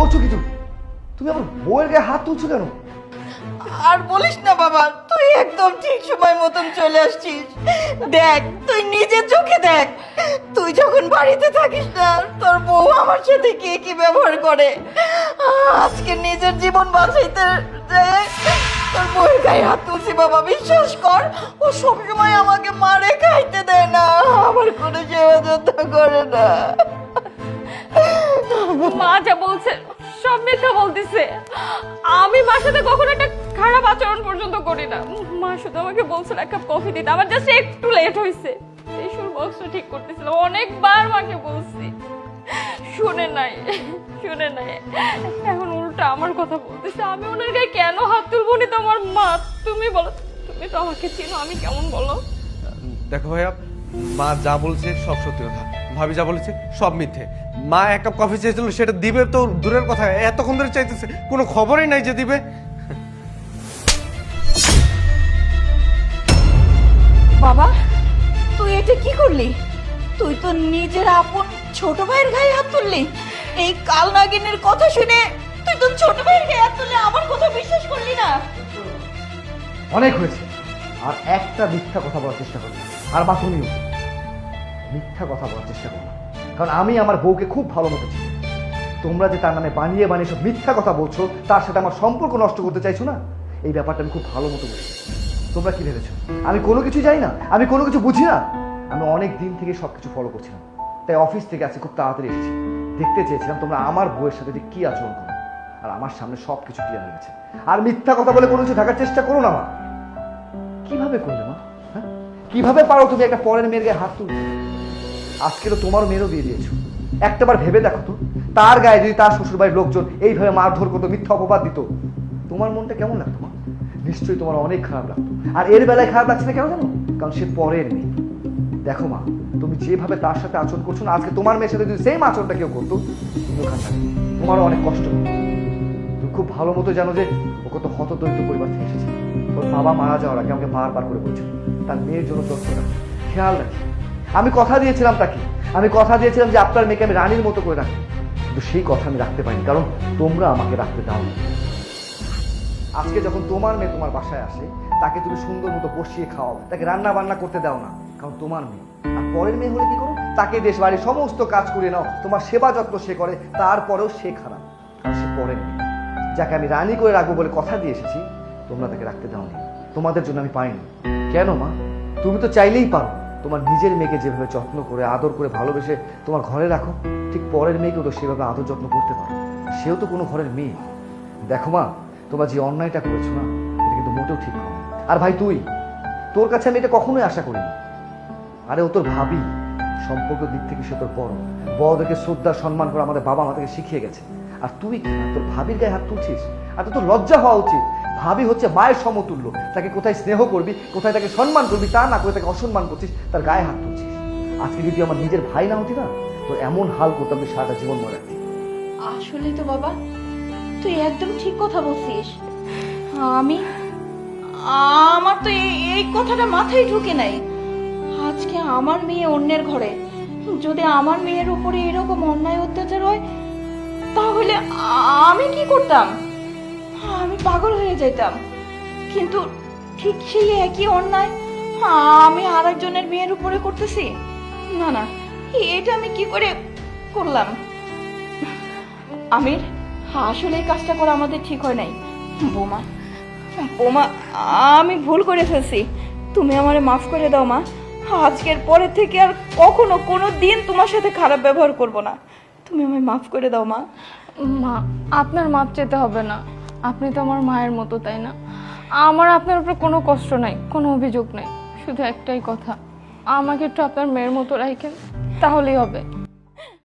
করছ কি তুমি? তুমি আমার বউয়ের গায়ে হাত তুলছো কেন? আর বলিস না বাবা তুই একদম ঠিক সময় মতন চলে আসছিস। দেখ তুই নিজের চোখে দেখ। তুই যখন বাড়িতে থাকিস না তোর বউ আমার সাথে কি কি ব্যবহার করে? আজকে নিজের জীবন বাঁচাইতে তোর বউয়ের গায়ে হাত তুলছি বাবা বিশ্বাস কর ও সবসময় আমাকে মারে খাইতে দেয় না আমার কোনো সেবা যত্ন করে না। মা যা বলছে সব মিথ্যা বলতেছে। আমি মার সাথে কখনো একটা খারাপ আচরণ পর্যন্ত করি না। মা শুধু আমাকে বলছিল, এক কাপ কফি দিতে। আমার জাস্ট একটু লেট হয়েছে টিস্যুর বক্সটা ঠিক করতেছিলাম। অনেকবার মাকে বলছি। শুনে নাই শুনে নাই। এখন উল্টা আমার কথা বলতেছে। আমি ওনার গায়ে কেন হাত তুলবো নি তোমার মা? তুমি বলো, তুমি তো আমাকে চিনো, আমি কেমন বলো? দেখো ভাইয়া মা যা বলছে সব সত্যি কথা। ভাবি যা বলেছে সব মিথ্যে। মা এক কাপ কফি চেয়েছিল সেটা দিবে তো দূরের কথা। এতক্ষণ ধরে চাইতেছে কোনো খবরই নাই যে দিবে। বাবা তুই এটা কি করলি? তুই তো নিজের আপন ছোট ভাইয়ের গায়ে হাত তুললি। এই কাল নাগিনের কথা শুনে তুই তো ছোট ভাইয়ের গায়ে হাত তুললে আমার কথা বিশ্বাস করলি না। অনেক হয়েছে। আর একটা মিথ্যা কথা বলার চেষ্টা করবে না। আর মা তুমিও মিথ্যা কথা বলার চেষ্টা করো। কারণ আমি আমার বউকে খুব ভালো মতো চিনি। তোমরা যে তার নামে বানিয়ে বানিয়ে সব মিথ্যা কথা বলছো, তার সাথে আমার সম্পর্ক নষ্ট করতে চাইছো না? এই ব্যাপারটা আমি খুব ভালো মতো বুঝি। তোমরা কি ভেবেছো? আমি কোনো কিছু জানি না। আমি কোনো কিছু বুঝি না। আমি অনেক দিন থেকে সব কিছু ফলো করছিলাম। তাই অফিস থেকে আজকে খুব তাড়াতাড়ি এসেছি। দেখতে চেয়েছিলাম তোমরা আমার বউয়ের সাথে যে কি আচরণ করো। আর আমার সামনে সব কিছু ক্লিয়ার হয়ে গেছে। আর মিথ্যা কথা বলে কোনো কিছু ঢাকার চেষ্টা করো না মা। কীভাবে করলে মা? হ্যাঁ? কীভাবে পারো তুমি একটা পরের মেয়ের গায়ে হাত তুলতে? আজকে তো তোমার মেয়েরও বিয়ে দিয়েছ। একটাবার ভেবে দেখো তো। তার গায়ে যদি তার শ্বশুরবাড়ির লোকজন এইভাবে মারধর করতো, মিথ্যা অপবাদ দিত, তোমার মনটা কেমন লাগতো মা? নিশ্চয়ই তোমার অনেক খারাপ লাগতো। আর এর বেলায় খারাপ লাগছে না কেন জানো? কারণ সে পরের মেয়ে। দেখো মা, তুমি যেভাবে তার সাথে আচরণ করছ না, আজকে তোমার মেয়ের সাথে যদি সেম আচরণটা কেউ করতো, তুমি তোমারও অনেক কষ্ট। তুমি খুব ভালো মতো জানো যে ও কত হতদরিদ্র পরিবার থেকে এসেছে। ওর বাবা মারা যাওয়ার আগে আমাকে বারবার করে বলছিল তার মেয়ের জন্য যত্ন রাখো খেয়াল রাখি আমি কথা দিয়েছিলাম তাকে, আমি কথা দিয়েছিলাম যে আপনার মেয়েকে আমি রানীর মতো করে রাখব। কিন্তু সেই কথা আমি রাখতে পারিনি, কারণ তোমরা আমাকে রাখতে দাও না। আজকে যখন তোমার মেয়ে তোমার বাসায় আসে, তাকে তুমি সুন্দর মতো বসিয়ে খাওয়াও, তাকে রান্না বান্না করতে দাও না, কারণ তোমার মেয়ে। আর পরের মেয়ে হলে কি করো? তাকে দেশ বাড়ির সমস্ত কাজ করে নাও, তোমার সেবা যত্ন সে করে, তারপরেও সে খারাপ সে পরের মেয়ে। যাকে আমি রানী করে রাখব বলে কথা দিয়ে এসেছি তোমরা তাকে রাখতে দাওনি। তোমাদের জন্য আমি পাইনি। কেন মা? তুমি তো চাইলেই পারো। তোমার নিজের মেয়েকে যেভাবে যত্ন করে, আদর করে ভালোবেসে তোমার ঘরে রাখো, ঠিক পরের মেয়েকেও তো সেভাবে আদর যত্ন করতে পারো। সেও তো কোনো ঘরের মেয়ে। দেখো মা, তোমরা যে অন্যায়টা করেছ না, এটা কিন্তু মোটেও ঠিক নয়। আর ভাই তুই, তোর কাছে আমি এটা কখনোই আশা করিনি। আরে ও তোর ভাবি। সম্পর্ক দিক থেকে সে তোর বড় বড়দেরকে শ্রদ্ধা সম্মান করে আমাদের বাবা মা আমাদেরকে শিখিয়ে গেছে। আর তুই, তোর ভাবির গায়ে হাত তুলছিস? আর তোর লজ্জা হওয়া উচিত। ভাবি হচ্ছে মায়ের সমতুল্য। তাকে কোথায় স্নেহ করবি, কোথায় তাকে সম্মান করবি, তা না করে তাকে অসম্মান করছিস, তার গায়ে হাত তুলছিস। আজকে যদি আমার নিজের ভাই না হতি না, তোর এমন হাল করতাম যে সারাটা জীবন মনে রাখতি আসলে তো বাবা, তুই একদম ঠিক কথা বলছিস। আমি, আমার তো এই কথাটা মাথায় ঢুকে নাই। আজকে আমার মেয়ে অন্যের ঘরে। যদি আমার মেয়ের উপরে এরকম অন্যায় অত্যাচার হয় তাহলে আমি কি করতাম? আমি পাগল হয়ে যেতাম কিন্তু ঠিক সেই একই অন্যায় আমি আর একজনের মেয়ের উপরে করতেছি? না না, এটা আমি কি করে করলাম? আমির, আসলে এই কাজটা করা আমাদের ঠিক হয় নাই। বোমা বোমা, আমি ভুল করে ফেলছি। তুমি আমারে মাফ করে দাও, মা। আজকের পরে থেকে আর কখনো কোনো দিন তোমার সাথে খারাপ ব্যবহার করব না। তুমি আমায় মাফ করে দাও, মা। মা, আপনার মাপ চেতে হবে না। আপনি তো আমার মায়ের মতো, তাই না? আমার আপনার উপর কোনো কষ্ট নাই, কোনো অভিযোগ নাই। শুধু একটাই কথা, আমাকে একটু আপনার মেয়ের মতো রাখেন, তাহলেই হবে।